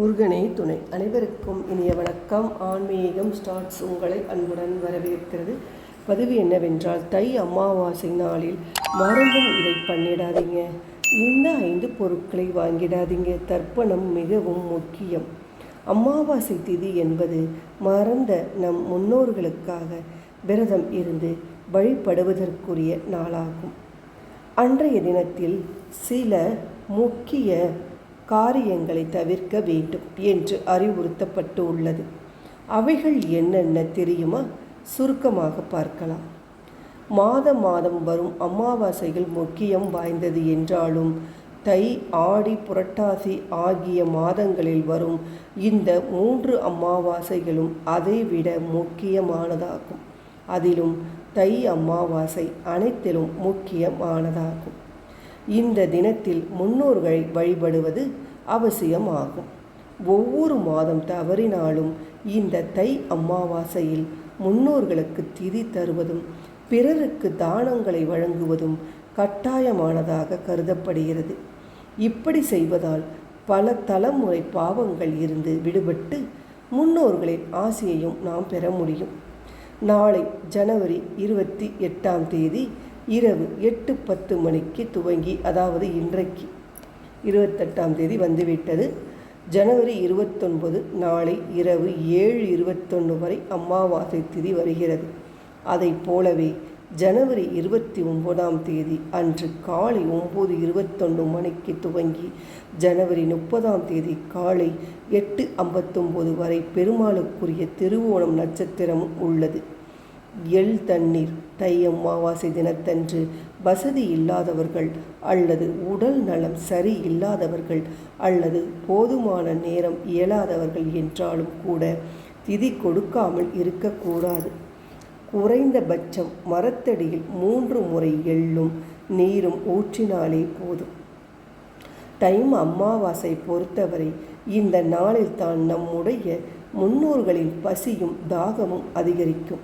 முருகனே துணை. அனைவருக்கும் இனிய வணக்கம். ஆன்மீகம் ஸ்டார்ட்ஸ் உங்களை அன்புடன் வரவேற்கிறது. பதிவு என்னவென்றால் தை அமாவாசை நாளில் மறந்தும் இதை பண்ணிடாதீங்க. இந்த ஐந்து பொருட்களை வாங்கிடாதீங்க. தர்ப்பணம் மிகவும் முக்கியம். அமாவாசை திதி என்பது மறந்த நம் முன்னோர்களுக்காக விரதம் இருந்து வழிபடுவதற்குரிய நாளாகும். அன்றைய தினத்தில் சில முக்கிய காரியங்களை தவிர்க்க வேண்டும் என்று அறிவுறுத்தப்பட்டு உள்ளது அவைகள் என்னென்ன தெரியுமா? சுருக்கமாக பார்க்கலாம். மாதம் மாதம் வரும் அமாவாசைகள் முக்கியம் வாய்ந்தது என்றாலும் தை ஆடி புரட்டாசி ஆகிய மாதங்களில் வரும் இந்த மூன்று அமாவாசைகளும் அதைவிட முக்கியமானதாகும். அதிலும் தை அமாவாசை அனைத்திலும் முக்கியமானதாகும். இந்த தினத்தில் முன்னோர்களை வழிபடுவது அவசியமாகும். ஒவ்வொரு மாதம் தவறினாலும் இந்த தை அமாவாசையில் முன்னோர்களுக்கு திதி தருவதும் பிறருக்கு தானங்களை வழங்குவதும் கட்டாயமானதாக கருதப்படுகிறது. இப்படி செய்வதால் பல தலைமுறை பாவங்கள் இருந்து விடுபட்டு முன்னோர்களின் ஆசையையும் நாம் பெற முடியும். நாளை ஜனவரி இருபத்தி எட்டாம் தேதி இரவு எட்டு பத்து மணிக்கு துவங்கி அதாவது இன்றைக்கு இருபத்தெட்டாம் தேதி வந்துவிட்டது. ஜனவரி இருபத்தொன்பது நாளை இரவு ஏழு இருபத்தொன்று வரை அமாவாசை திதி வருகிறது. அதை போலவே ஜனவரி இருபத்தி ஒன்பதாம் தேதி அன்று காலை ஒம்பது இருபத்தொன்று மணிக்கு துவங்கி ஜனவரி முப்பதாம் தேதி காலை எட்டு ஐம்பத்தொம்போது வரை பெருமாளுக்குரிய திருவோணம் நட்சத்திரமும் உள்ளது. எள் தண்ணீர் தை அமாவாசை தினத்தன்று வசதி இல்லாதவர்கள் அல்லது உடல் நலம் சரி இல்லாதவர்கள் அல்லது போதுமான நேரம் இயலாதவர்கள் என்றாலும் கூட திதி கொடுக்காமல் இருக்கக்கூடாது. குறைந்தபட்சம் மரத்தடியில் மூன்று முறை எள்ளும் நீரும் ஊற்றினாலே போதும். டைம் அமாவாசை பொறுத்தவரை இந்த நாளில் தான் நம்முடைய முன்னோர்களின் பசியும் தாகமும் அதிகரிக்கும்.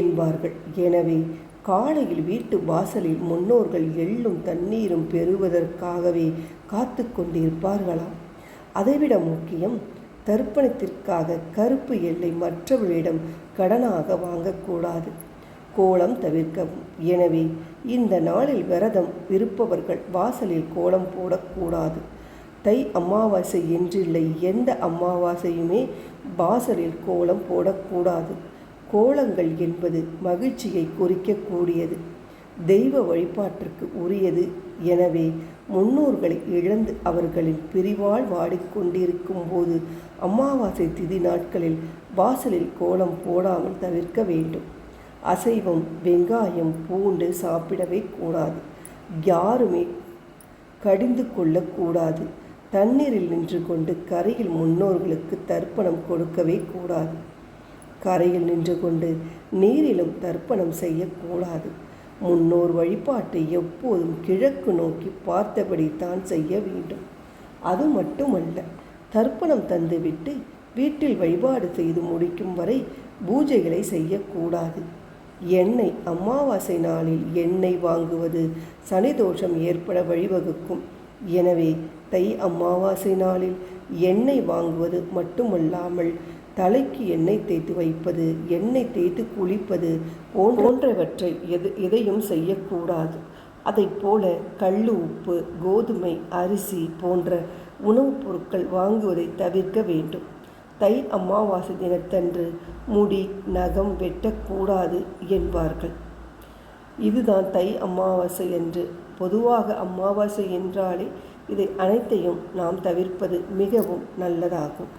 என்பார்கள். எனவே காலையில் வீட்டு வாசலில் முன்னோர்கள் எள்ளும் தண்ணீரும் பெறுவதற்காகவே காத்து கொண்டிருப்பார்களாம் அதைவிட முக்கியம் தர்ப்பணத்திற்காக கருப்பு எல்லை மற்றவர்களிடம் கடனாக வாங்கக்கூடாது. கோலம் தவிர்க்கவும். எனவே இந்த நாளில் விரதம் இருப்பவர்கள் வாசலில் கோலம் போடக்கூடாது. தை அமாவாசை என்றில்லை எந்த அமாவாசையுமே வாசலில் கோலம் போடக்கூடாது. கோலங்கள் என்பது மகிழ்ச்சியை குறிக்கக்கூடியது. தெய்வ வழிபாட்டிற்கு உரியது. எனவே முன்னோர்களை இழந்து அவர்களின் பிரிவால் வாடிக்கொண்டிருக்கும் போது அமாவாசை திதி நாட்களில் வாசலில் கோலம் போடாமல் தவிர்க்க வேண்டும். அசைவம் வெங்காயம் பூண்டு சாப்பிடவே கூடாது. யாருமே கடிந்து கொள்ளக்கூடாது. தண்ணீரில் நின்று கொண்டு கரையில் முன்னோர்களுக்கு தர்ப்பணம் கொடுக்கவே கூடாது. கரையில் நின்று கொண்டு நீரிலும் தர்ப்பணம் செய்யக்கூடாது. முன்னோர் வழிபாட்டை எப்போதும் கிழக்கு நோக்கி பார்த்தபடி தான் செய்ய வேண்டும். அது மட்டுமல்ல தர்ப்பணம் தந்துவிட்டு வீட்டில் வழிபாடு செய்து முடிக்கும் வரை பூஜைகளை செய்யக்கூடாது. எண்ணெய் அமாவாசை நாளில் எண்ணெய் வாங்குவது சனி தோஷம் ஏற்பட வழிவகுக்கும். எனவே தை அமாவாசை நாளில் எண்ணெய் வாங்குவது மட்டுமல்லாமல் தலைக்கு எண்ணெய் தேய்த்து வைப்பது எண்ணெய் தேய்த்து குளிப்பது போன்றவற்றை எது எதையும் செய்யக்கூடாது. அதை போல கல் உப்பு கோதுமை அரிசி போன்ற உணவுப் பொருட்கள் வாங்குவதை தவிர்க்க வேண்டும். தை அமாவாசை தினத்தன்று முடி நகம் வெட்டக்கூடாது என்பார்கள். இதுதான் தை அமாவாசை என்று. பொதுவாக அமாவாசை என்றாலே இதை அனைத்தையும் நாம் தவிர்ப்பது மிகவும் நல்லதாகும்.